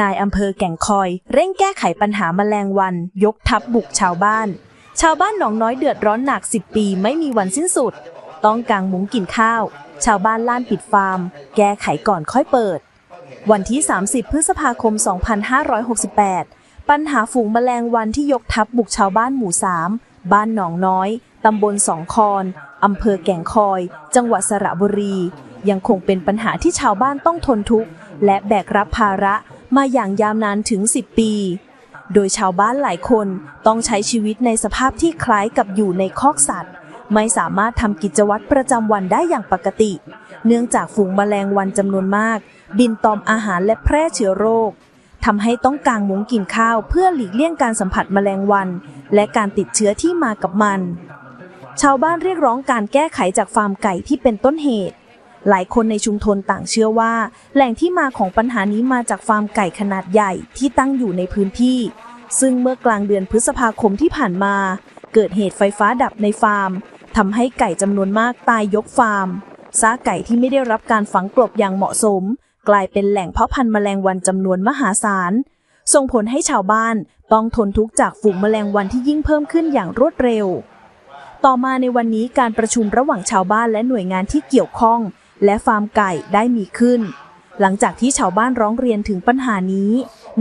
นายอำเภอแก่งคอย เร่งแก้ไขปัญหาแมลงวัน ยกทัพบุกชาวบ้าน ชาวบ้านหนองน้อยเดือดร้อนหนัก 10 ปีไม่มีวันสิ้นสุด ต้องกางมุ้งกินข้าว ชาวบ้านล้านปิดฟาร์ม แก้ไขก่อนค่อยเปิด วันที่ 30 พฤษภาคม 2568 ปัญหาฝูงแมลงวันที่ยกทัพบุกชาวบ้านหมู่ 3 บ้านหนองน้อยตำบลสองคอนอำเภอแก่งคอย จังหวัดสระบุรี ยังคงเป็นปัญหาที่ชาวบ้านต้องทนทุกข์ และแบกรับภาระ มาอย่างยาวนานถึง 10 ปี โดยชาวบ้านหลายคนต้องใช้ชีวิตในสภาพที่คล้ายกับอยู่ในคอกสัตว์ ไม่สามารถทำกิจวัตรประจำวันได้อย่างปกติ เนื่องจากฝูงแมลงวันจำนวนมาก บินตอมอาหารและแพร่เชื้อโรคทำให้ต้องกางมุ้งกินข้าวเพื่อหลีกเลี่ยงการสัมผัสแมลงวัน และการติดเชื้อที่มากับมัน ชาวบ้านเรียกร้องการแก้ไขจากฟาร์มไก่ที่เป็นต้นเหตุ หลายคนในชุมชนต่างเชื่อว่า แหล่งที่มาของปัญหานี้มาจากฟาร์มไก่ขนาดใหญ่ที่ตั้งอยู่ในพื้นที่ ซึ่งเมื่อกลางเดือนพฤษภาคมที่ผ่านมา เกิดเหตุไฟฟ้าดับในฟาร์มทำให้ไก่จำนวนมากตายยกฟาร์มซากไก่ที่ไม่ได้รับการฝังกลบอย่างเหมาะสม กลายเป็นแหล่งเพาะพันธุ์แมลงวันจำนวนมหาศาล ส่งผลให้ชาวบ้านต้องทนทุกข์จากฝูงแมลงวันที่ยิ่งเพิ่มขึ้นอย่างรวดเร็ว ต่อมาในวันนี้การประชุมระหว่างชาวบ้านและหน่วยงานที่เกี่ยวข้อง และฟาร์มไก่ได้มีขึ้น หลังจากที่ชาวบ้านร้องเรียนถึงปัญหานี้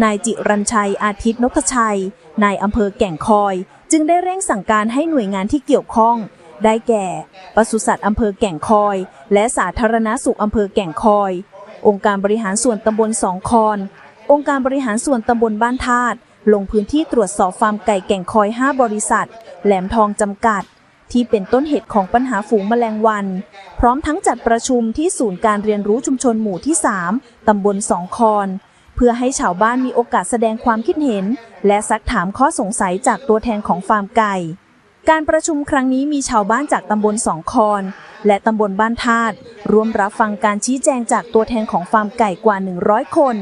นายจิรัญชัยอาทิตย์นพชัย นายอำเภอแก่งคอย จึงได้เร่งสั่งการให้หน่วยงานที่เกี่ยวข้อง ได้แก่ปศุสัตว์อำเภอแก่งคอย และสาธารณสุขอำเภอแก่งคอย องค์การบริหารส่วนตำบลสองคอน องค์การบริหารส่วนตำบลบ้านธาตุลงพื้นที่ตรวจสอบฟาร์มไก่แก่งคอย 5 บริษัท แหลมทองจำกัด ที่เป็นต้นเหตุของปัญหาฝูงแมลงวัน พร้อมทั้งจัดประชุมที่ศูนย์การเรียนรู้ชุมชนหมู่ที่ 3 ตำบลสองคอน เพื่อให้ชาวบ้านมีโอกาสแสดงความคิดเห็น และซักถามข้อสงสัยจากตัวแทนของฟาร์มไก่ การประชุมครั้งนี้มีชาวบ้านจากตำบลสองคอน และตำบลบ้านธาตุร่วมรับฟังการชี้แจงจากตัวแทนของฟาร์มไก่กว่า 100 คน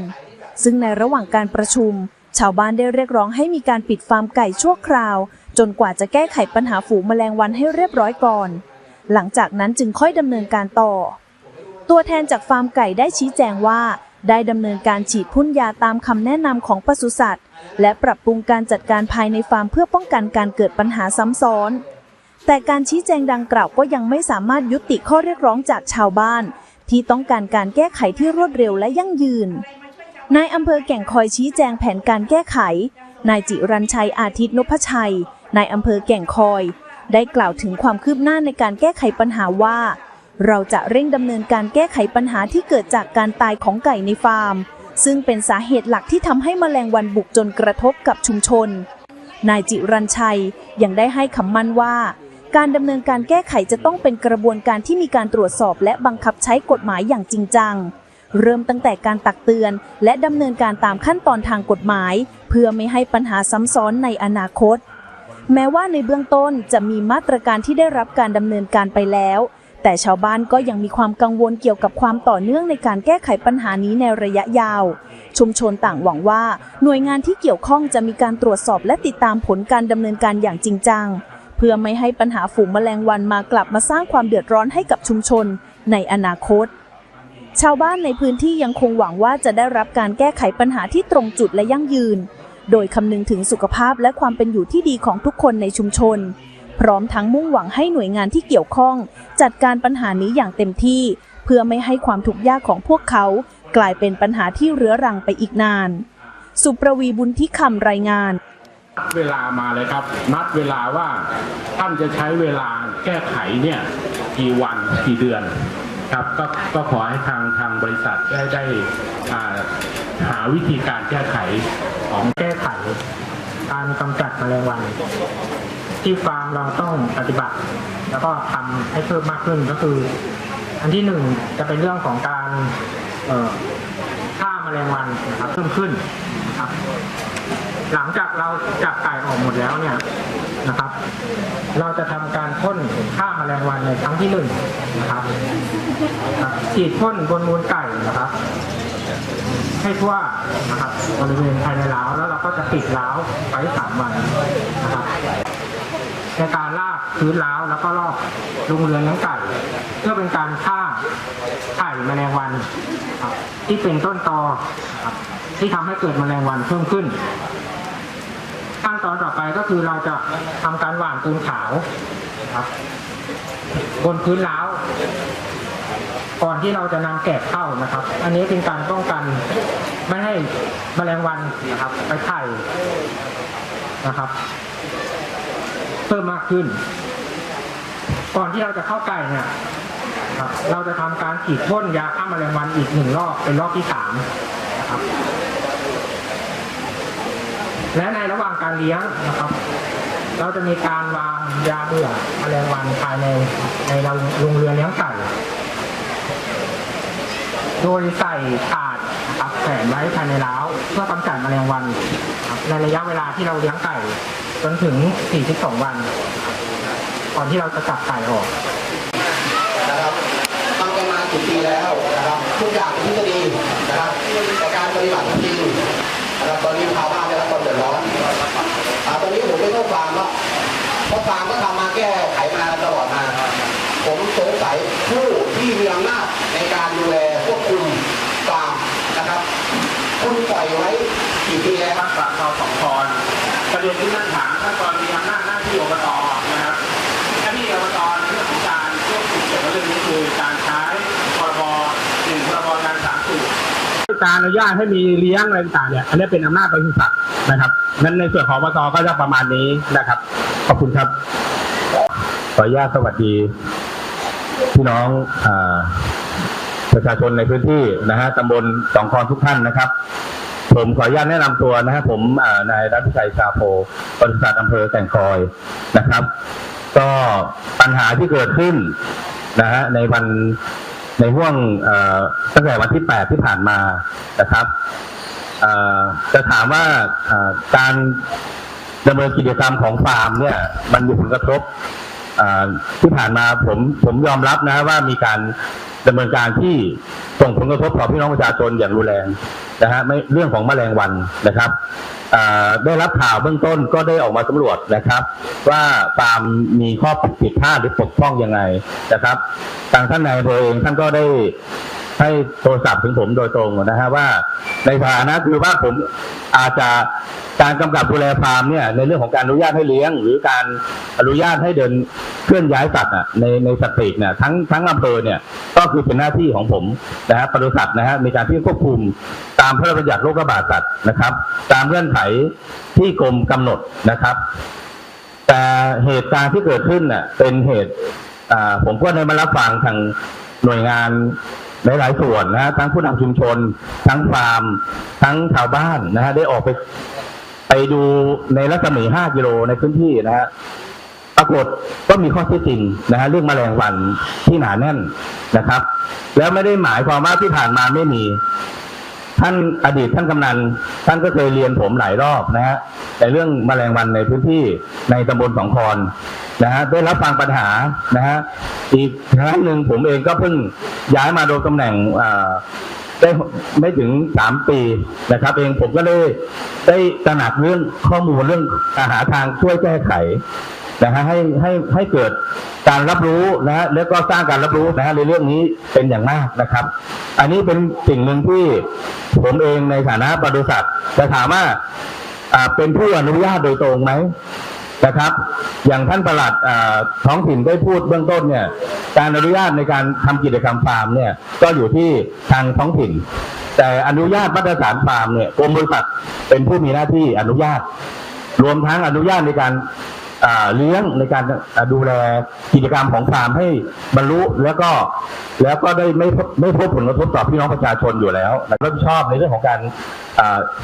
ซึ่งในระหว่างการประชุม ชาวบ้านได้เรียกร้องให้มีการปิดฟาร์มไก่ชั่วคราว จนกว่าจะแก้ไขปัญหาฝูงแมลงวันให้เรียบร้อยก่อน หลังจากนั้นจึงค่อยดำเนินการต่อ ตัวแทนจากฟาร์มไก่ได้ชี้แจงว่า ได้ดำเนินการฉีดพ่นยาตามคำแนะนำของปศุสัตว์ และปรับปรุงการจัดการภายในฟาร์มเพื่อป้องกันการเกิดปัญหาซ้ำซ้อน แต่การชี้แจงดังกล่าวก็ยังไม่สามารถยุติข้อเรียกร้องจากชาวบ้าน ที่ต้องการการแก้ไขที่รวดเร็วและยั่งยืนนายอำเภอแก่งคอยชี้แจงแผนการแก้ไข นายจิรัญชัยอาทิตย์นพชัย นายอำเภอแก่งคอย ได้กล่าวถึงความคืบหน้าในการแก้ไขปัญหาว่า เราจะเร่งดำเนินการแก้ไขปัญหาที่เกิดจากการตายของไก่ในฟาร์ม ซึ่งเป็นสาเหตุหลักที่ทำให้แมลงวันบุกจนกระทบกับชุมชน นายจิรัญชัยยังได้ให้คำมั่นว่า การดำเนินการแก้ไขจะต้องเป็นกระบวนการที่มีการตรวจสอบและบังคับใช้กฎหมายอย่างจริงจังเริ่มตั้งแต่การตักเตือน และดำเนินการตามขั้นตอนทางกฎหมาย เพื่อไม่ให้ปัญหาซ้ำซ้อนในอนาคต แม้ว่าในเบื้องต้นจะมีมาตรการที่ได้รับการดำเนินการไปแล้ว แต่ชาวบ้านก็ยังมีความกังวลเกี่ยวกับความต่อเนื่องในการแก้ไขปัญหานี้ในระยะยาว ชุมชนต่างหวังว่า หน่วยงานที่เกี่ยวข้องจะมีการตรวจสอบและติดตามผลการดำเนินการอย่างจริงจัง เพื่อไม่ให้ปัญหาฝูงแมลงวันมากลับมาสร้างความเดือดร้อนให้กับชุมชนในอนาคตชาวบ้านในพื้นที่ยังคงหวังว่าจะได้รับการแก้ไขปัญหาที่ตรงจุดและยั่งยืน โดยคำนึงถึงสุขภาพและความเป็นอยู่ที่ดีของทุกคนในชุมชน พร้อมทั้งมุ่งหวังให้หน่วยงานที่เกี่ยวข้อง จัดการปัญหานี้อย่างเต็มที่ เพื่อไม่ให้ความทุกข์ยากของพวกเขา กลายเป็นปัญหาที่เรื้อรังไปอีกนาน สุประวีบุญที่คำรายงานนัดเวลามาเลยครับ นัดเวลาว่าท่านจะใช้เวลาแก้ไขเนี่ยกี่วันกี่เดือนครับก็ก็ขอให้ทางทางบริษัทได้ได้หาวิธีการแก้ไข ของแก้ไขการกำจัดแมลงวัน ที่ฟาร์มเราต้องปฏิบัติ แล้วก็ทำให้เพิ่มมากขึ้นก็คือ อันที่หนึ่งจะเป็นเรื่องของการเอฆ่าแมลงวันนะครับเพิ่มขึ้นนะครับ หลังจากเราจับไก่ออกหมดแล้วเนี่ยนะครับ เราจะทำการพ่นฆ่าแมลงวันในครั้งที่หนึ่งนะครับครับฉีดพ่นบนมูลไก่นะครับ ให้ทั่วนะครับบริเวณภายในเล้าวแล้วเราก็จะปิดเล้าวไว้สามวันนะครับในการลากพื้นร้าวแล้วก็รอบโรงเรือนเลี้ยงไก่เพื่อเป็นการฆ่าไข่แมลงวันที่เป็นต้นตอที่ทำให้เกิดแมลงวันเพิ่มขึ้นขั้นตอนต่อไปก็คือเราจะทำการหว่านปูนขาวครับบนพื้นร้าว ก่อนที่เราจะนำแกะเข้านะครับ อันนี้เป็นการป้องกันไม่ให้แมลงวันนะครับ ไปไข่นะครับ เพิ่มมากขึ้น ก่อนที่เราจะเข้าไก่เนี่ยครับเราจะทำการฉีดพ่นยาฆ่าแมลงวันอีกหนึ่งรอบเป็นรอบที่สามนะครับ และในระหว่างการเลี้ยงนะครับ เราจะมีการวางยาเบื่อแมลงวันภายในในโรงเรือนเลี้ยงไก่ โดยใส่ถาดนะครับแขวนไว้ภายในร้าวเพื่อกำจัดแมลงวันครับในระยะเวลาที่เราเลี้ยงไก่จนถึง 42 วันก่อนที่เราจะจับไก่ออกนะครับทำกันมากี่ปีแล้วนะครับทุกอย่างเป็นทฤษฎีนะครับแต่การปฏิบัติจริงนะครับตอนนี้ชาวบ้านได้รับความเดือดร้อนตอนนี้ผมไม่ต้องฟาร์มแล้วเพราะฟาร์มก็ทำมาแก้ไขมาตลอดมา ผมสงสัยผู้ที่มีอำนาจในการดูแลควบคุมฟาร์มนะครับ คุณปล่อยไว้กี่ปีแล้วทักษะเราสองพรประเด็นที่ท่านถามถ้ากรณีอำนาจหน้าที่อบตนะครับหน้าที่อบตในเรื่องของการควบคุมเกี่ยวกับเรื่องนี้คือการใช้พรบหนึ่งพรบการสาธารณสุขการอนุญาตให้มีเลี้ยงอะไรต่างๆเนี่ย อันนี้เป็นอำนาจบริษัทนะครับงั้นในส่วนของอบตก็จะประมาณนี้นะครับ ขอบคุณครับ ขออนุญาตสวัสดี พี่น้องอประชาชนในพื้นที่นะฮะตำบลสองคอนทุกท่านนะครับ ผมขออนุญาตแนะนำตัวนะฮะผมนายรัฐชัยชาโพบริษัทอำเภอแก่งคอยนะครับ ก็ปัญหาที่เกิดขึ้นนะฮะในวันในห่วงตั้งแต่วันที่ 8 ที่ผ่านมานะครับจะถามว่าการดำเนินกิจกรรมของฟาร์มเนี่ย มันมีผลกระทบ ที่ผ่านมาผมผมยอมรับนะว่ามีการดำเนินการที่ส่งผลกระทบต่อพี่น้องประชาชนอย่างรุนแรงนะฮะไม่เรื่องของแมลงวันนะครับได้รับข่าวเบื้องต้นก็ได้ออกมาสำรวจนะครับ ว่าตามมีข้อผิดพลาดหรือปกป้องยังไงนะครับทางท่านนายอำเภอเองท่านก็ได้ ให้โทรศัพท์ถึงผมโดยตรงนะฮะว่า ในฐานะคือว่าผมอาจจะการกำกับดูแลฟาร์มเนี่ยในเรื่องของการอนุญาตให้เลี้ยง หรือการอนุญาตให้เดินเคลื่อนย้ายสัตว์อะในในสัตว์ปีกเนี่ยทั้งทั้งอำเภอเนี่ยก็คือเป็นหน้าที่ของผมนะฮะปศุสัตว์นะฮะมีการที่ควบคุมตามพระราชบัญญัติโรคระบาดสัตว์นะครับ ตามเงื่อนไขที่กรมกำหนดนะครับ แต่เหตุการณ์ที่เกิดขึ้นน่ะเป็นเหตุผมก็ได้มารับฟังทางหน่วยงาน หลายๆส่วนนะฮะทั้งผู้นำชุมชน ทั้งฟาร์ม ทั้งชาวบ้านนะฮะได้ออกไปไปดูในรัศมี 5 กิโลในพื้นที่นะฮะปรากฏก็มีข้อเท็จจริงนะฮะเรื่องแมลงวันที่หนาแน่นนะครับ แล้วไม่ได้หมายความว่าที่ผ่านมาไม่มี ท่านอดีตท่านกำนันท่านก็เคยเรียนผมหลายรอบนะฮะในเรื่องแมลงวันในพื้นที่ในตำบลสองคอนนะฮะได้รับฟังปัญหานะฮะอีกครั้งหนึ่งผมเองก็เพิ่งย้ายมาโดยตำแหน่งอ่าได้ไม่ถึงสามปีนะครับเองผมก็ได้ได้ตระหนักเรื่องข้อมูลเรื่องหาทางช่วยแก้ไข นะฮะให้ให้ให้เกิดการรับรู้นะฮะแล้วก็สร้างการรับรู้นะฮะในเรื่องนี้เป็นอย่างมากนะครับ อันนี้เป็นสิ่งหนึ่งที่ผมเองในฐานะบริษัทจะถามว่าอ่าเป็นผู้อนุญาตโดยตรงไหมนะครับ อย่างท่านประหลัดท้องถิ่นได้พูดเบื้องต้นเนี่ย การอนุญาตในการทำกิจกรรมฟาร์มเนี่ยก็อยู่ที่ทางท้องถิ่น แต่อนุญาตมาตรฐานฟาร์มเนี่ยกรมบริษัทเป็นผู้มีหน้าที่อนุญาต รวมทั้งอนุญาตในการ เลี้ยงในการดูแลกิจกรรมของฟาร์มให้บรรลุแล้วก็แล้วก็ได้ไม่ไม่พบผลกระทบต่อพี่น้องประชาชนอยู่แล้วและรับผิดชอบในเรื่องของการ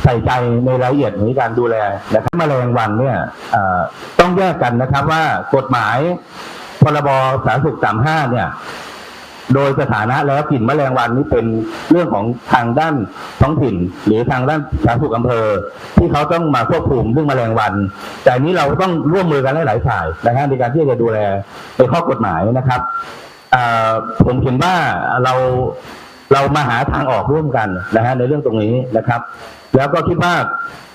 ใส่ใจในรายละเอียดในการดูแลนะครับแมลงวันเนี่ยต้องแยกกันนะครับว่ากฎหมายพรบสาธารณสุข35เนี่ย โดยสถานะแล้วกลิ่นแมลงวันนี้เป็นเรื่องของทางด้านท้องถิ่น หรือทางด้านสาธารณสุขอำเภอ ที่เขาต้องมาควบคุมเรื่องแมลงวัน แต่อันนี้เราต้องร่วมมือกันหลายฝ่ายนะฮะในการที่จะดูแลในข้อกฎหมายนะครับผมเห็นว่าเราเรามาหาทางออกร่วมกันนะฮะในเรื่องตรงนี้นะครับ แล้วก็คิดว่า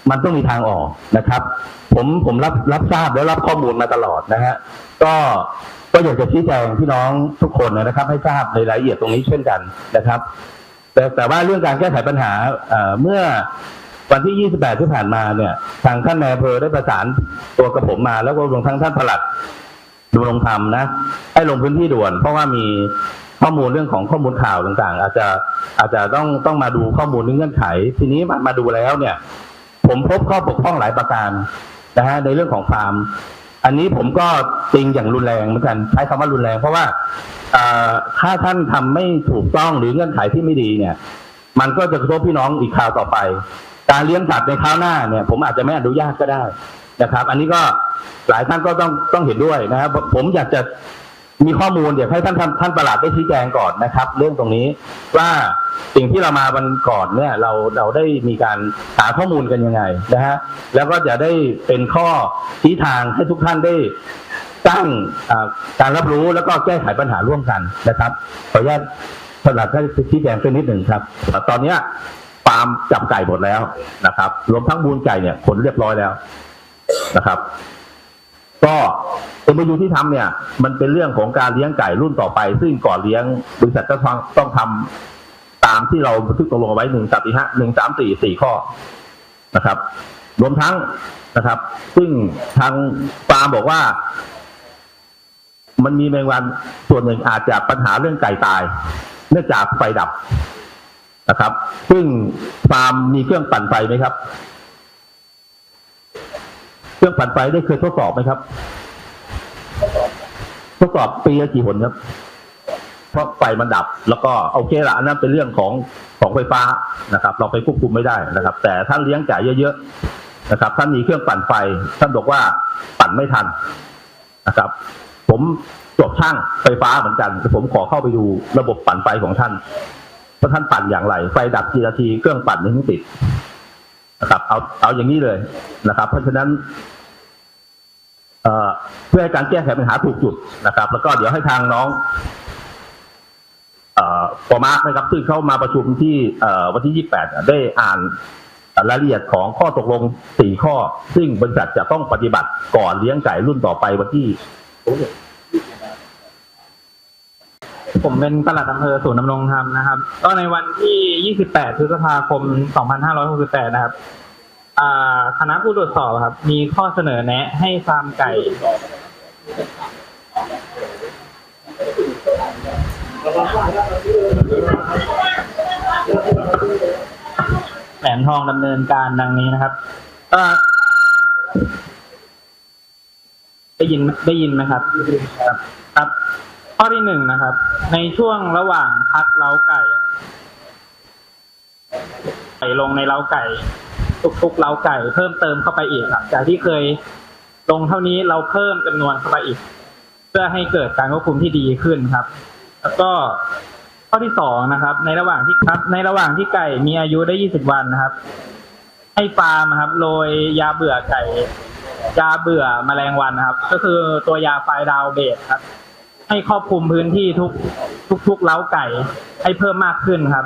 มันต้องมีทางออกนะครับ ผมผมรับรับทราบและรับข้อมูลมาตลอดนะฮะก็ ก็อยากจะชี้แจงพี่น้องทุกคนนะครับ ให้ทราบในรายละเอียดตรงนี้เช่นกันนะครับ แต่แต่ว่าเรื่องการแก้ไขปัญหาเมื่อวันที่ 28 ที่ผ่านมาเนี่ย ทางท่านนายอำเภอได้ประสานตัวกับผมมา แล้วก็รวมทั้งท่านปลัดดำรงธรรมนะ ให้ลงพื้นที่ด่วน เพราะว่ามีข้อมูลเรื่องของข้อมูลข่าวต่างๆ อาจจะอาจจะต้องต้องมาดูข้อมูลในเงื่อนไข ทีนี้มามาดูแล้วเนี่ย ผมพบข้อบกพร่องหลายประการนะฮะในเรื่องของฟาร์ม อันนี้ผมก็ติงอย่างรุนแรงเหมือนกันใช้คำว่ารุนแรง เพราะว่าถ้าท่านทำไม่ถูกต้องหรือเงื่อนไขที่ไม่ดีเนี่ย มันก็จะกระทบพี่น้องอีกคราวต่อไป การเลี้ยงสัตว์ในคราวหน้าเนี่ย ผมอาจจะไม่อนุญาตก็ได้นะครับ อันนี้ก็หลายท่านก็ต้องต้องเห็นด้วยนะครับ ผมอยากจะ มีข้อมูลเดี๋ยวให้ท่านท่านท่านประหลัดได้ชี้แจงก่อนนะครับ เรื่องตรงนี้ว่าสิ่งที่เรามาวันก่อนเนี่ยเราเราได้มีการหาข้อมูลกันยังไงนะฮะแล้วก็จะได้เป็นข้อชี้ทางให้ทุกท่านได้สร้งการรับรู้แล้วก็แก้ไขปัญหาร่วมกันนะครับขออนุญาตประหลัดได้ชี้แจงเพิ่มนิดหนึ่งครับ ตอนเนี้ยฟาร์มจับไก่หมดแล้วนะครับ รวมทั้งมูลไก่เนี่ยขนเรียบร้อยแล้วนะครับ ก็เอ็มยูที่ทำเนี่ย มันเป็นเรื่องของการเลี้ยงไก่รุ่นต่อไป ซึ่งก่อนเลี้ยงบริษัทก็ต้องต้องทำตามที่เราบันทึกตกลงเอาไว้หนึ่งสามสี่ห้าหนึ่งสามสี่สี่ข้อนะครับ รวมทั้งนะครับ ซึ่งทางฟาร์มบอกว่า มันมีแมงวันส่วนหนึ่งอาจจะปัญหาเรื่องไก่ตาย เนื่องจากไฟดับนะครับ ซึ่งฟาร์มมีเครื่องปั่นไฟไหมครับ เครื่องปั่นไฟได้เคยทดสอบไหมครับ ทดสอบปีละกี่หนครับ เพราะไฟมันดับ แล้วก็โอเคละอันนั้นเป็นเรื่องของของไฟฟ้านะครับ เราไปควบคุมไม่ได้นะครับ แต่ท่านเลี้ยงไก่เยอะๆนะครับ ท่านมีเครื่องปั่นไฟ ท่านบอกว่าปั่นไม่ทันนะครับ ผมจบช่างไฟฟ้าเหมือนกันแต่ผมขอเข้าไปดูระบบปั่นไฟของท่านว่าท่านปั่นอย่างไร ไฟดับกี่นาทีเครื่องปั่นถึงติดนะครับ เอาเอาอย่างนี้เลยนะครับ เพราะฉะนั้น เพื่อให้การแก้ไขปัญหาถูกจุดนะครับ แล้วก็เดี๋ยวให้ทางน้องเอ่อปอมาร์กนะครับซึ่งเข้ามาประชุมที่วันที่ 28 ได้อ่านรายละเอียดของข้อตกลง 4 ข้อ ซึ่งบริษัทจะต้องปฏิบัติก่อนเลี้ยงไก่รุ่นต่อไปวันที่ ผมเป็นปลัดอำเภอศูนย์ดำรงธรรมนะครับ ก็ในวันที่ 28 พฤษภาคม 2568 นะครับ อ่า คณะผู้ตรวจสอบครับ มีข้อเสนอแนะ ให้ฟาร์มไก่ แหลมทองดำเนินการดังนี้นะครับเอ่อได้ยินได้ยินไหมครับ ครับ ครับ ข้อที่หนึ่งนะครับ ในช่วงระหว่างพักเล้าไก่ ไก่ลงในเล้าไก่ ทุกๆเล้าไก่เพิ่มเติมเข้าไปอีกครับจากที่เคยลงเท่านี้เราเพิ่มจำนวนเข้าไปอีก เพื่อให้เกิดการควบคุมที่ดีขึ้นครับ แล้วก็ข้อที่สองนะครับ ในระหว่างที่ครับ ในระหว่างที่ไก่มีอายุได้20วันนะครับ ให้ฟาร์มครับโรยยาเบื่อไก่ยาเบื่อแมลงวันนะครับ ก็คือตัวยาไฟดาวเบสครับ ให้ครอบคลุมพื้นที่ทุกทุกทุกเล้าไก่ให้เพิ่มมากขึ้นครับ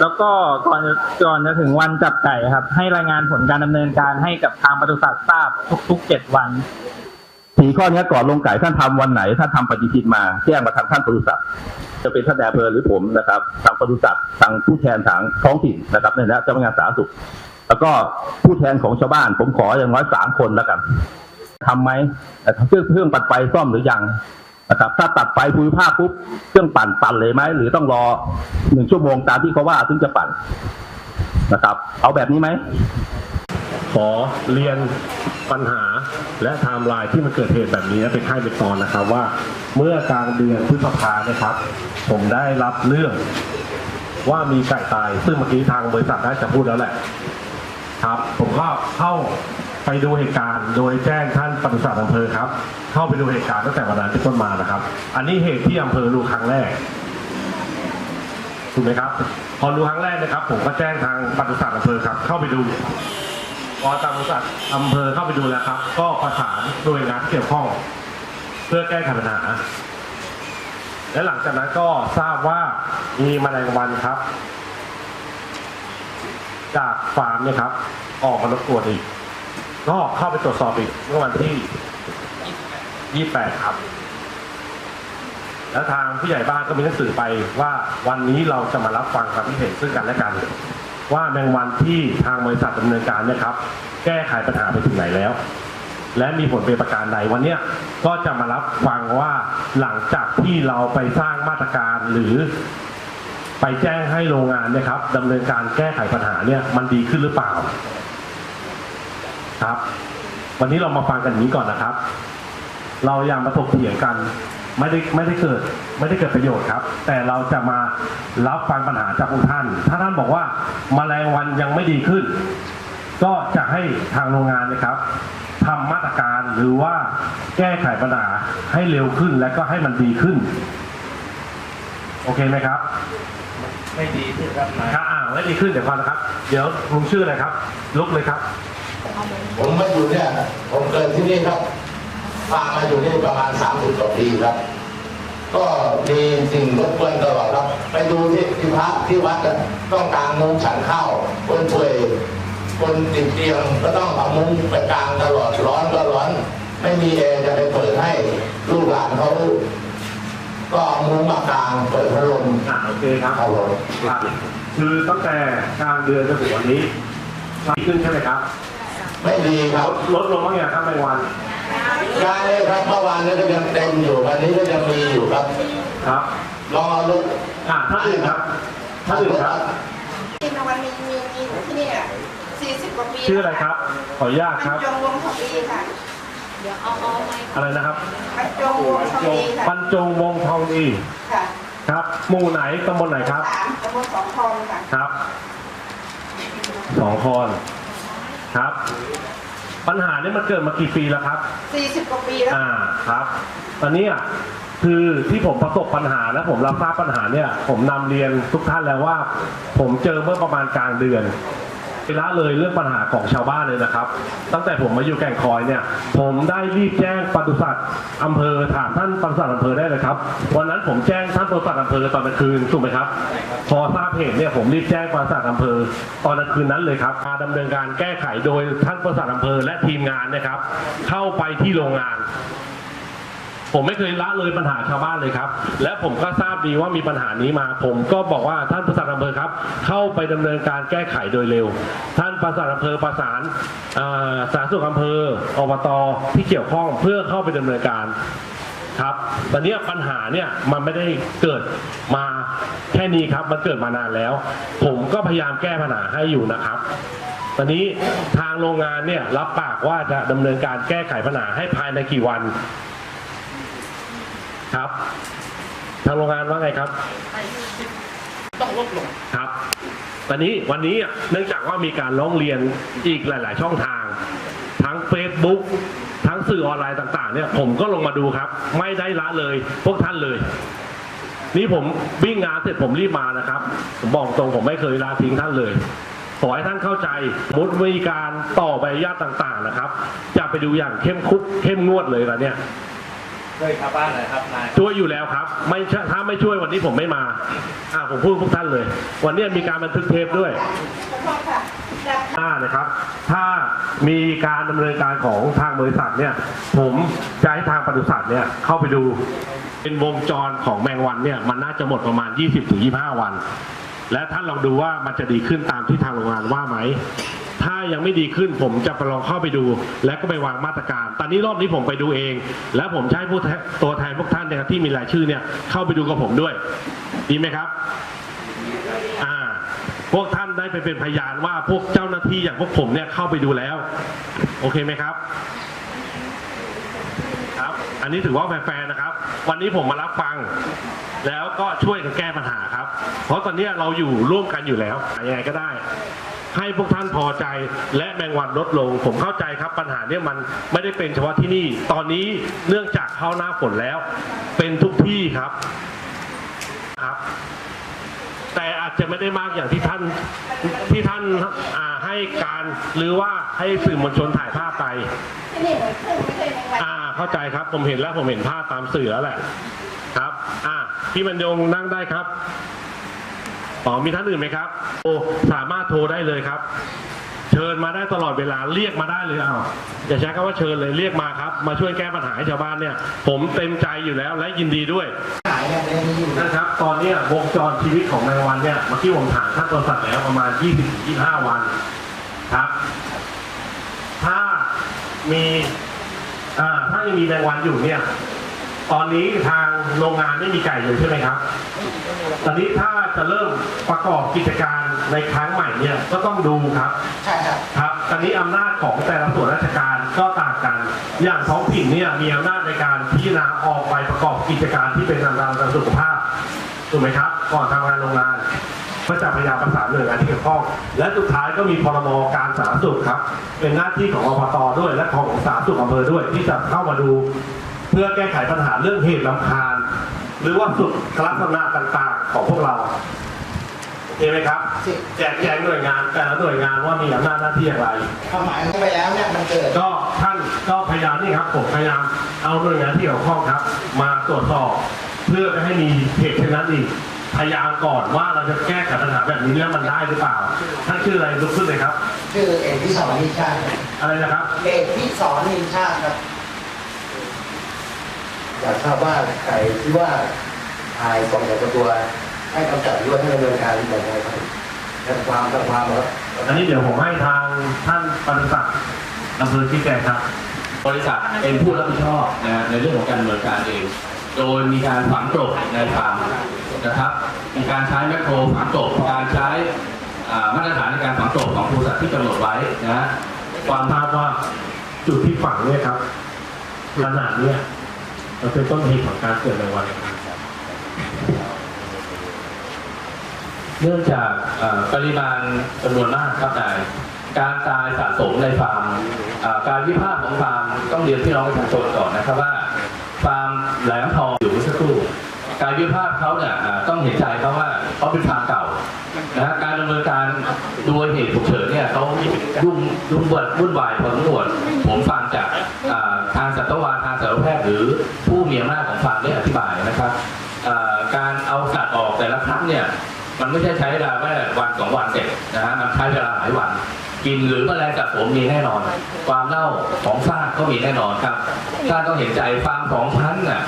แล้วก็ก่อนก่อนจะถึงวันจับไก่ครับ ให้รายงานผลการดำเนินการให้กับทางปศุสัตว์ทราบทุกๆเจ็ดวัน สี่ข้อนี้ก่อนลงไก่ท่านทำวันไหนท่านทำปฏิทินมาแจ้งมาทางท่านปศุสัตว์จะเป็นท่านนายอำเภอหรือผมนะครับทางปศุสัตว์ทางผู้แทนทางท้องถิ่นนะครับในฐานะเจ้าพนักงานสาธารณสุข แล้วก็ผู้แทนของชาวบ้าน ผมขออย่างน้อยสามคนแล้วกันทำไหมนะครับเครื่องเครื่องปั่นไฟซ่อมหรือยัง นะครับ ถ้าตัดไฟภูมิภาคปุ๊บเครื่องปั่นปั่นเลยไหมหรือต้องรอหนึ่งชั่วโมงตามที่เขาว่าถึงจะปั่นนะครับ เอาแบบนี้ไหมขอเรียนปัญหาและไทม์ไลน์ที่มันเกิดเหตุแบบนี้เป็นขั้นเป็นตอนนะครับว่าเมื่อกลางเดือนพฤษภานะครับ ผมได้รับเรื่องว่ามีไก่ตาย ซึ่งเมื่อกี้ทางบริษัทได้จะพูดแล้วแหละ ครับ ผมก็เข้า ไปดูเหตุการณ์โดยแจ้งท่านปศุสัตอำเภอครับ เข้าไปดูเหตุการณ์ตั้งแต่วันนั้นเป็นต้นมานะครับ อันนี้เหตุที่อำเภอรู้ครั้งแรกถูกไหมครับ พอรู้ครั้งแรกนะครับ ผมก็แจ้งทางปศุสัตอำเภอครับ เข้าไปดูพอทางบริษัทอำเภอเข้าไปดูแล้วครับ ก็ประสานหน่วยงานเกี่ยวข้อง เพื่อแก้ไขปัญหา และหลังจากนั้นก็ทราบว่ามีมแมลงวันครับ จากฟาร์มเนี่ยครับ ออกมารบกวนอีก ก็เข้าไปตรวจสอบอีกเมื่อวันที่ 28 ครับ แล้วทางผู้ใหญ่บ้านก็มีหนังสือไปว่าวันนี้เราจะมารับฟังความคิดเห็นซึ่งกันและกัน ว่าแมงวันที่ทางบริษัทดำเนินการเนี่ยครับ แก้ไขปัญหาไปถึงไหนแล้ว และมีผลเป็นประการใดวันเนี้ยก็จะมารับฟังว่าหลังจากที่เราไปสร้างมาตรการหรือ ไปแจ้งให้โรงงานเนี่ยครับดำเนินการแก้ไขปัญหาเนี่ยมันดีขึ้นหรือเปล่า ครับ วันนี้เรามาฟังกันอย่างนี้ก่อนนะครับ เราอย่ามาถกเถียงกัน ไม่ได้ไม่ได้เกิด ไม่ได้เกิดประโยชน์ครับ แต่เราจะมารับฟังปัญหาจากองค์ท่าน ถ้าท่านบอกว่าแมลงวันยังไม่ดีขึ้น ก็จะให้ทางโรงงานนะครับทำมาตรการหรือว่าแก้ไขปัญหาให้เร็วขึ้นและก็ให้มันดีขึ้น โอเคไหมครับ ไม่ดีขึ้นครับนายถ้าอ่าไม่ดีขึ้นเดี๋ยวก่อนนะครับ เดี๋ยวลุงชื่ออะไรครับ ลุกเลยครับ ผมมาอยู่เนี่ยผมเกิดที่นี่ครับพามาอยู่นี่ประมาณสามสิบกว่าปีครับ ก็มีสิ่งรบกวนตลอดครับ ไปดูที่ที่พระที่วัดอะต้องกางมุ้งฉันข้าวคนป่วยคนติดเตียงก็ต้องเอามุ้งไปกางตลอดร้อนก็ร้อน ไม่มีแอร์จะไปเปิดให้ลูกหลานเขาก็เอามุ้งมากางเปิดพัดลมอ่าโอเคครับครับผมครับคือตั้งแต่กลางเดือนจนถึงวันนี้ดีขึ้นใช่ไหมครับ ไม่ดีครับ ลดลงบ้างอย่างครับแมงวันยายครับเมื่อวานนี้ก็ยังเต็มอยู่วันนี้ก็ยังมีอยู่ครับครับลองเอาลูกอ่าท่านอื่นครับท่านอื่นครับที่นวันมีมีมีอยู่ที่นี่อะสี่สิบกว่าปีชื่ออะไรครับ ขออนุญาตบรครรับจงวงทองดีค่ะอะไรนะครับบรรจงวงทองดีค่ะบรรจงวงทองดีค่ะครับหมู่ไหนตำบลไหนครับสามตำบลสองคลองค่ะครับสองคน ครับ ปัญหานี้มันเกิดมากี่ปีแล้วครับสี่สิบกว่าปีแล้ว อ่าครับตอนนี้อะคือที่ผมประสบปัญหาและผมรับทราบปัญหาเนี่ย ผมนำเรียนทุกท่านแล้วว่า ผมเจอเมื่อประมาณกลางเดือนไป ละเลยเรื่องปัญหาของชาวบ้านเลยนะครับ ตั้งแต่ผมมาอยู่แก่งคอยเนี่ย ผมได้รีบแจ้งปศุสัตว์อำเภอถามท่านปศุสัตว์อำเภอได้เลยครับ วันนั้นผมแจ้งท่านปศุสัตว์อำเภอตอนกลางคืนถูกไหมครับ พอทราบเหตุเนี่ยผมรีบแจ้งปศุสัตว์อำเภอตอนกลางคืนนั้นเลยครับมาดำเนินการแก้ไขโดยท่านปศุสัตว์อำเภอและทีมงานนะครับ เข้าไปที่โรงงาน ผมไม่เคยละเลยปัญหาชาวบ้านเลยครับ และผมก็ทราบดีว่ามีปัญหานี้มา ผมก็บอกว่าท่านประสานอำเภอครับ เข้าไปดำเนินการแก้ไขโดยเร็ว ท่านประสานอำเภอประสานสาธารณสุขอำเภออบตที่เกี่ยวข้องเพื่อเข้าไปดำเนินการครับตอนนี้ปัญหาเนี่ยมันไม่ได้เกิดมาแค่นี้ครับ มันเกิดมานานแล้ว ผมก็พยายามแก้ปัญหาให้อยู่นะครับ ตอนนี้ทางโรงงานเนี่ยรับปากว่าจะดำเนินการแก้ไขปัญหาให้ภายในกี่วัน ครับ ทางโรงงานว่าไงครับ ต้องลดลงครับตอนนี้วันนี้เนื่องจากว่ามีการร้องเรียนอีกหลาย ๆ ช่องทาง ทั้ง Facebook ทั้งสื่อออนไลน์ต่าง ๆ เนี่ย ผมก็ลงมาดูครับ ไม่ได้ละเลย พวกท่านเลย นี่ผมวิ่งงานเสร็จผมรีบมานะครับผมบอกตรงผมไม่เคยละทิ้งท่านเลยขอให้ท่านเข้าใจมุดมีการต่อใบอนุญาตต่าง ๆ นะครับ จะไปดูอย่างเข้มคุกเข้มงวดเลยละเนี่ย ช่วยชาวบ้านหน่อยครับนายช่วยอยู่แล้วครับ ไม่ใช่ถ้าไม่ช่วยวันนี้ผมไม่มาอ่าผมพูดพวกท่านเลย วันนี้มีการบันทึกเทปด้วยขอโทษค่ะดับอ่านะครับ ถ้ามีการดำเนินการของทางบริษัทเนี่ย ผมจะให้ทางปศุสัตว์เนี่ยเข้าไปดูเป็นวงจรของแมงวันเนี่ยมันน่าจะหมดประมาณ 20-25 วัน และท่านลองดูว่ามันจะดีขึ้นตามที่ทางโรงงานว่าไหม ถ้ายังไม่ดีขึ้นผมจะไปลองเข้าไปดู และก็ไปวางมาตรการ ตอนนี้รอบนี้ผมไปดูเอง และผมใช้ผู้ตัวแทนพวกท่านเนี่ยที่มีรายชื่อเนี่ยเข้าไปดูกับผมด้วย ดีไหมครับอ่าพวกท่านได้ไปเป็นพยานว่าพวกเจ้าหน้าที่อย่างพวกผมเนี่ยเข้าไปดูแล้ว โอเคไหมครับ อันนี้ถือว่าแฟร์ๆนะครับ วันนี้ผมมารับฟัง แล้วก็ช่วยกันแก้ปัญหาครับ เพราะตอนนี้เราอยู่ร่วมกันอยู่แล้วยังไงก็ได้ ให้พวกท่านพอใจและแมงวันลดลง ผมเข้าใจครับปัญหาเนี่ยมันไม่ได้เป็นเฉพาะที่นี่ ตอนนี้เนื่องจากเข้าหน้าฝนแล้ว เป็นทุกที่ครับครับ แต่อาจจะไม่ได้มากอย่างที่ท่านที่ท่านให้การหรือว่าให้สื่อมวลชนถ่ายภาพไปเหมือนพึ่งไม่ใช่แมงวันอ่าเข้าใจครับผมเห็นแล้วผมเห็นภาพตามสื่อแล้วแหละครับอ่าพี่บรรยงนั่งได้ครับอ๋อมีท่านอื่นไหมครับโอสามารถโทรได้เลยครับ เชิญมาได้ตลอดเวลาเรียกมาได้เลยอ้าวอย่าใช้คำว่าเชิญเลยเรียกมาครับ มาช่วยแก้ปัญหาให้ชาวบ้านเนี่ย ผมเต็มใจอยู่แล้วและยินดีด้วยายเนี่ยยังมีอยู่นะครับ ตอนเนี้ยวงจรชีวิตของแมงวันเนี่ยเมื่อกี้ผมถามท่านบริษัทแล้วประมาณ 20-25 วันครับ ถ้ามีอ่าถ้ายังมีแมงวันอยู่เนี่ย ตอนนี้ทางโรงงานไม่มีไก่เลยใช่ไหมครับ ตอนนี้ถ้าจะเริ่มประกอบกิจการในครั้งใหม่เนี่ยก็ต้องดูครับใช่ครับครับตอนนี้อำนาจของแต่ละส่วนราชการก็ต่างกัน อย่างท้องถิ่นเนี่ยมีอำนาจในการพิจารณาออกไปประกอบกิจการที่เป็นอันตรายต่อสุขภาพถูกไหมครับ ก่อนทำงานโรงงานก็จะพยายามประสานหน่วยงานที่เกี่ยวข้องและสุดท้ายก็มีพรบการสาธารณสุขครับ เป็นหน้าที่ของอบตด้วย และของสาธารณสุขอำเภอด้วย ที่จะเข้ามาดู เพื่อแก้ไขปัญหาเรื่องเหตุลำคาญ หรือว่าสุขลักษณะต่างๆของพวกเราโอเคไหมครับ แจกแจงหน่วยงานแต่ละหน่วยงานว่ามีอำนาจหน้าที่อย่างไรความหมายไปแล้วเนี่ยมันเกิดก็ท่านก็พยายามนี่ครับผมพยายามเอาหน่วยงานที่เกี่ยวข้องครับ มาตรวจสอบเพื่อไม่ให้มีเหตุเช่นนั้นอีกพยายามก่อนว่าเราจะแก้ไขปัญหาแบบนี้แล้วมันได้หรือเปล่า ท่านชื่ออะไรลุกขึ้นเลยครับ ชื่อเอกพิสรนินชาติอะไรนะครับ เอกพิสรนินชาติครับ อยากทราบว่าใครที่ว่าทายกองกับตัวให้กำจัดหรือว่าให้ดำเนินการแบบไหนครับทำความทำความครับอันนี้เดี๋ยวผมให้ทางท่านปฏิสักดิ์อำเภอชี้แจงครับ บริษัทเป็นผู้รับผิดชอบนะฮะในเรื่องของการดำเนินการเอง โดยมีการฝังกลบในฟาร์มนะครับมีการใช้แมคโครฝังกลบการใช้อ่ามาตรฐานในการฝังกลบของบริษัทที่กำหนดไว้นะฮะความทราบว่าจุดที่ฝังเนี่ยครับขนาดเนี่ย มันเป็นต้นเหตุของการเกิดในวันเนื่องจากปริมาณจำนวนมากครับนายการตายสะสมในฟาร์มการวิพากษ์ของฟาร์มต้องเรียนพี่น้องประชาชนก่อนนะครับว่าฟาร์มแหลมทองอยู่เมื่อสักครู่การวิพากษ์เขาเนี่ยต้องเห็นใจเขาว่าเขาเป็นฟาร์มเก่านะฮะการดำเนินการโดยเหตุฉุกเฉินเนี่ยเขายุ่งยุ่งเบิดวุ่นวายพอสมควรผมฟังจากอ่า ทางสัตวาทางสัตวแพทย์หรือผู้มีอำนาจของฟาร์มได้อธิบายนะครับการเอาสัตว์ออกแต่ละครั้งเนี่ยมันไม่ใช่ใช้เวลาแค่วันสองวันเสร็จนะฮะมันใช้เวลาหลายวันกินหรือแมลงสะสมมีแน่นอน ความเน่าของซากก็มีแน่นอนครับท่าต้องเห็นใจฟาร์มสองชั้นน่ะ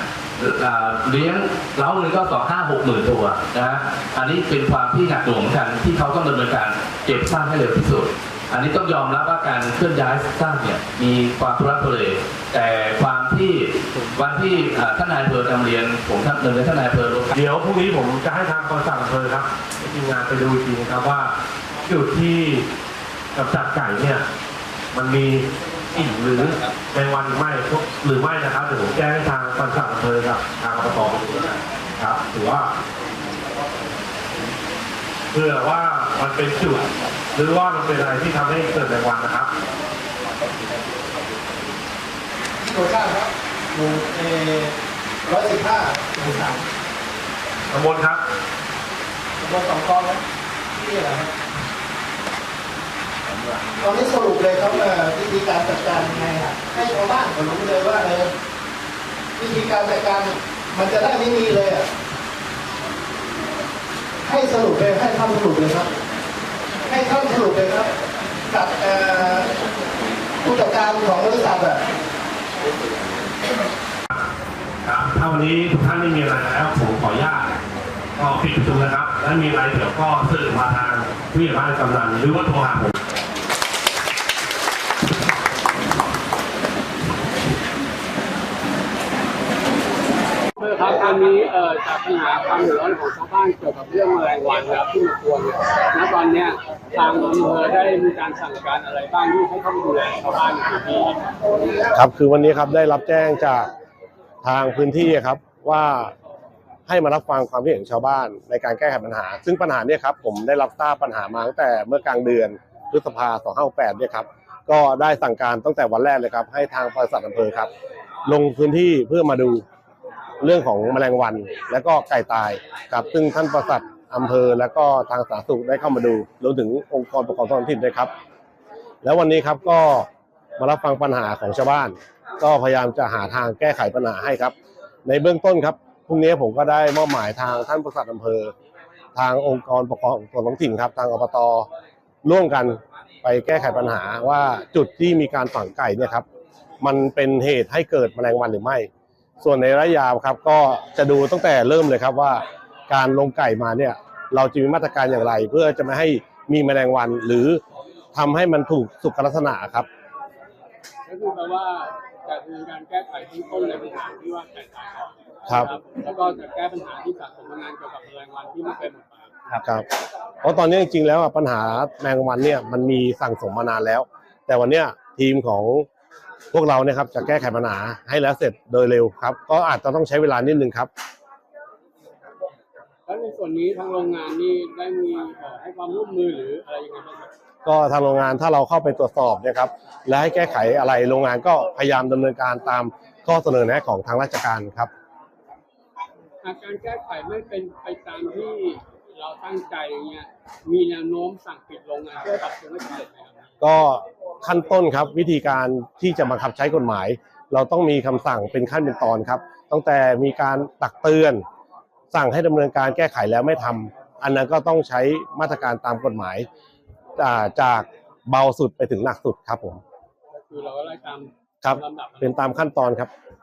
อ่าเลี้ยงเล้าหนึ่งก็สองห้าหกหมื่นตัวนะฮะอันนี้เป็นความที่หนักหน่วงกันที่เขาต้องดำเนินการเก็บซากให้เร็วที่สุด อันนี้ต้องยอมรับว่าการเคลื่อนย้ายซากเนี่ยมีความทุรักทุเลแต่ความที่วันที่ท่านนายอำเภอทำเรียนผมท่านเดินไปท่านนายอำเภอรู้เดี๋ยวพรุ่งนี้ผมจะให้ทางบริษัทอำเภอครับทีมงานไปดูอีกทีนะครับว่าจุดที่กำจัดไก่เนี่ยมันมีอิ่งหรือแมงวันไม่หรือไม่นะครับเดี๋ยวผมแจ้งให้ทางบริษัทอำเภอกับทางอบตครับถือว่าเผื่อว่ามันเป็นจุด หรือว่ามันเป็นอะไรที่ทำให้เกิดแมงวันนะครับโครงสร้างครับหมู่เอร้อยสิบห้าหมู่สามตำบลครับตำบลสองกองนะนี่แหละครับตอนนี้สรุปเลยครับเอ่อวิธีการจัดการยังไงอะให้ชาวบ้านเขารู้เลยว่าเออวิธีการจัดการมันจะได้ไม่มีเลยอะให้สรุปเลยให้ท่านสรุปเลยครับ ให้ท่านสรุปเลยครับกับเอ่อผู้จัดการของบริษัทอะครับถ้าวันนี้ทุกท่านไม่มีอะไรแล้วผมขออนุญาตก็ปิดประชุมนะครับ แล้วมีอะไรเดี๋ยวก็สื่อมาทางผู้ใหญ่บ้านกำนันหรือว่าโทรหาผมครับตอนนี้เอ่อจากปัญหาความเดือดร้อนของชาวบ้านเกี่ยวกับเรื่องแมลงวันนะครับที่มากวนเนี่ยณตอนเนี้ย ทางอำเภอได้มีการสั่งการอะไรบ้างที่ให้เข้ามาดูแลชาวบ้านในพื้นที่ครับคือวันนี้ครับได้รับแจ้งจากทางพื้นที่ครับว่าให้มารับฟังความคิดเห็นของชาวบ้านในการแก้ไขปัญหา ซึ่งปัญหาเนี่ยครับผมได้รับทราบปัญหามาตั้งแต่เมื่อกลางเดือนพฤษภา2568เนี่ยครับก็ได้สั่งการตั้งแต่วันแรกเลยครับ ให้ทางบริษัทอำเภอครับ ลงพื้นที่เพื่อมาดูเรื่องของแมลงวันและก็ไก่ตายครับซึ่งท่านประสัท อำเภอและก็ทางสาธารณสุขได้เข้ามาดูรวมถึงองค์กรปกครองท้องถิ่นด้วยครับ แล้ววันนี้ครับก็มารับฟังปัญหาของชาวบ้าน ก็พยายามจะหาทางแก้ไขปัญหาให้ครับ ในเบื้องต้นครับพรุ่งนี้ผมก็ได้มอบหมายทางท่านประสัทอำเภอ ทางองค์กรปกครองส่วนท้องถิ่นครับ ทางอบตร่วมกันไปแก้ไขปัญหาว่าจุดที่มีการฝังไก่เนี่ยครับมันเป็นเหตุให้เกิดแมลงวันหรือไม่ ส่วนในระยะยาวครับ ก็จะดูตั้งแต่เริ่มเลยครับว่า การลงไก่มาเนี่ยเราจะมีมาตรการอย่างไร เพื่อจะไม่ให้มีแมลงวัน หรือทำให้มันถูกสุขลักษณะครับก็คือแปลว่าจะดำเนินการแก้ไขที่ต้นในปัญหาที่ว่าไก่ตายก่อนครับแล้วก็จะแก้ปัญหาที่สะสมมานานเกี่ยวกับแมลงวันที่ไม่เคยหมดไปครับเพราะตอนนี้จริงๆแล้วอะปัญหาแมงวันเนี่ยมันมีสั่งสมมานานแล้ว แต่วันเนี้ยทีมของพวกเราเนี่ยครับจะแก้ไขปัญหาให้แล้วเสร็จโดยเร็วครับ ก็อาจจะต้องใช้เวลานิดนึงครับ แล้วในส่วนนี้ทางโรงงานนี่ได้มีเอ่อให้ความร่วมมือหรืออะไรยังไงบ้างครับก็ทางโรงงานถ้าเราเข้าไปตรวจสอบเนะครับและให้แก้ไขอะไรโรงงานก็พยายามดำเนินการตามข้อเสนอแนะของทางราชการครับหากการแก้ไขไม่เป็นไปตามที่เราตั้งใจอย่างเงี้ยมีแนวโน้มสั่งปิดโรงงานเพื่อปรับปรุงให้สำเร็จไหมครับก็ขั้นต้นครับวิธีการที่จะบังคับใช้กฎหมาย เราต้องมีคำสั่งเป็นขั้นเป็นตอนครับตั้งแต่มีการตักเตือน สั่งให้ดำเนินการแก้ไขแล้วไม่ทำอันนั้นก็ต้องใช้มาตรการตามกฎหมายอ่าจากเบาสุดไปถึงหนักสุดครับผมก็คือเราก็ไล่ตามครับลำดับเป็นตามขั้นตอนครับค